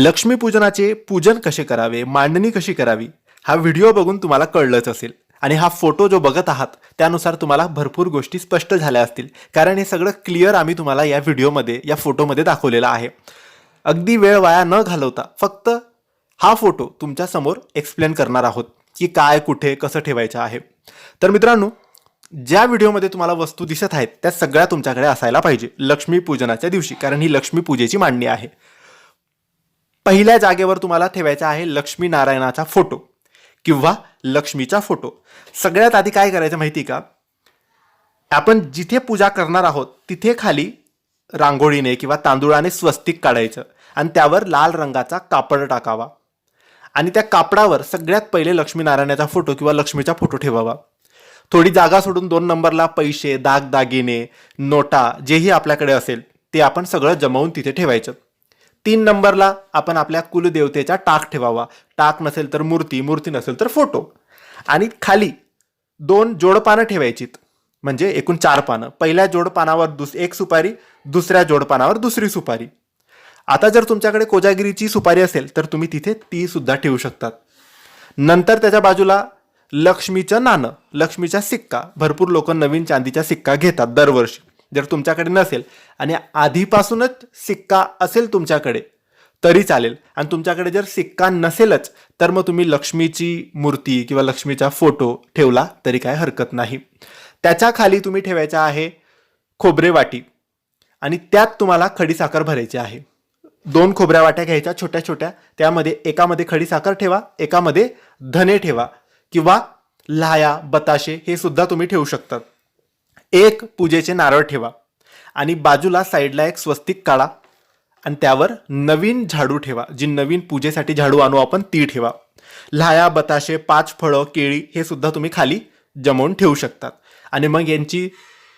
लक्ष्मीपूजनाचे पूजन कसे करावे मांडणी कशी करावी हा व्हिडिओ बघून तुम्हाला कळलंच असेल. आणि हा फोटो जो बघत आहात त्यानुसार तुम्हाला भरपूर गोष्टी स्पष्ट झाल्या असतील. कारण हे सगळं क्लिअर आम्ही तुम्हाला या व्हिडिओमध्ये या फोटोमध्ये दाखवलेलं आहे. अगदी वेळ वाया न घालवता फक्त हा फोटो तुमच्यासमोर एक्सप्लेन करणार आहोत की काय कुठे कसं ठेवायचं आहे. तर मित्रांनो ज्या व्हिडिओमध्ये तुम्हाला वस्तू दिसत आहेत त्या सगळ्या तुमच्याकडे असायला पाहिजे लक्ष्मी पूजनाच्या दिवशी. कारण ही लक्ष्मी पूजेची मांडणी आहे. पहिल्या जागेवर तुम्हाला ठेवायचा आहे लक्ष्मी नारायणाचा फोटो किंवा लक्ष्मीचा फोटो. सगळ्यात आधी काय करायचं माहिती का? आपण जिथे पूजा करणार आहोत तिथे खाली रांगोळीने किंवा तांदुळाने स्वस्तिक काढायचं आणि त्यावर लाल रंगाचा कापड टाकावा. आणि त्या कापडावर सगळ्यात पहिले लक्ष्मीनारायणाचा फोटो किंवा लक्ष्मीचा फोटो ठेवावा. थोडी जागा सोडून दोन नंबरला पैसे दागदागिने नोटा जेही आपल्याकडे असेल ते आपण सगळं जमवून तिथे ठेवायचं. तीन नंबरला आपण आपल्या कुलदेवतेचा टाक ठेवावा. टाक नसेल तर मूर्ती मूर्ती नसेल तर फोटो. आणि खाली दोन जोडपानं ठेवायचीत. म्हणजे एकूण चार पानं. पहिल्या जोडपानावर दुस एक सुपारी दुसऱ्या जोडपानावर दुसरी सुपारी. आता जर तुमच्याकडे कोजागिरीची सुपारी असेल तर तुम्ही तिथे ती सुद्धा ठेवू शकतात. नंतर त्याच्या बाजूला लक्ष्मीचं नाणं लक्ष्मीचा सिक्का. भरपूर लोक नवीन चांदीचा सिक्का घेतात दरवर्षी. जर तुमच्याकडे नसेल आणि आधीपासूनच सिक्का असेल तुमच्याकडे तरी चालेल. आणि तुमच्याकडे जर सिक्का नसेलच तर मग तुम्ही लक्ष्मीची मूर्ती किंवा लक्ष्मीचा फोटो ठेवला तरी काय हरकत नाही. त्याच्याखाली तुम्ही ठेवायचा आहे खोबरे वाटी. आणि त्यात तुम्हाला खडीसाखर भरायची आहे. दोन खोबऱ्या वाट्या घ्यायच्या छोट्या छोट्या. त्यामध्ये एकामध्ये खडीसाखर ठेवा एकामध्ये धने ठेवा किंवा लाया बताशे हे सुद्धा तुम्ही ठेवू शकतात. एक पूजेचे नारळ ठेवा आणि बाजूला साईडला एक स्वस्तिक काढा आणि त्यावर नवीन झाडू ठेवा जी नवीन पूजेसाठी झाडू आणू आपण ती ठेवा. लाया बताशे पाच फळं केळी हे सुद्धा तुम्ही खाली जमवून ठेवू शकतात. आणि मग यांची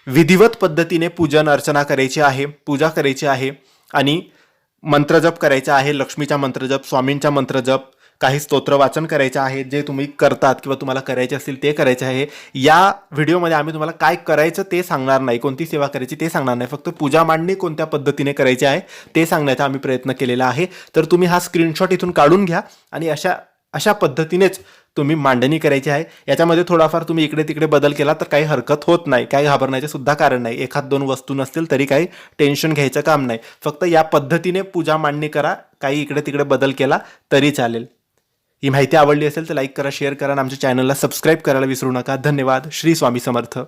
विधिवत पद्धतीने पूजन अर्चना करायची आहे पूजा करायची आहे आणि मंत्रजप करायचा आहे लक्ष्मीचा मंत्रजप स्वामींचा मंत्रजप काही स्तोत्र वाचन करायचे आहेत जे तुम्ही करतात किंवा तुम्हाला करायचे असतील ते करायचे आहे. या व्हिडिओमध्ये आम्ही तुम्हाला काय करायचं ते सांगणार नाही कोणती सेवा करायची ते सांगणार नाही. फक्त पूजा मांडणी कोणत्या पद्धतीने करायची आहे ते सांगण्याचा आम्ही प्रयत्न केलेला आहे. तर तुम्ही हा स्क्रीनशॉट इथून काढून घ्या आणि अशा अशा पद्धतीनेच तुम्ही मांडणी करायची आहे. याच्यामध्ये थोडाफार तुम्ही इकडे तिकडे बदल केला तर काही हरकत होत नाही काही घाबरण्याचे सुद्धा कारण नाही. एखाद दोन वस्तू नसतील तरी काही टेन्शन घ्यायचं काम नाही. फक्त या पद्धतीने पूजा मांडणी करा काही इकडे तिकडे बदल केला तरी चालेल. ही माहिती आवडली असेल तर लाईक करा शेअर करा आणि आमच्या चॅनलला सबस्क्राईब करायला विसरू नका. धन्यवाद. श्री स्वामी समर्थ.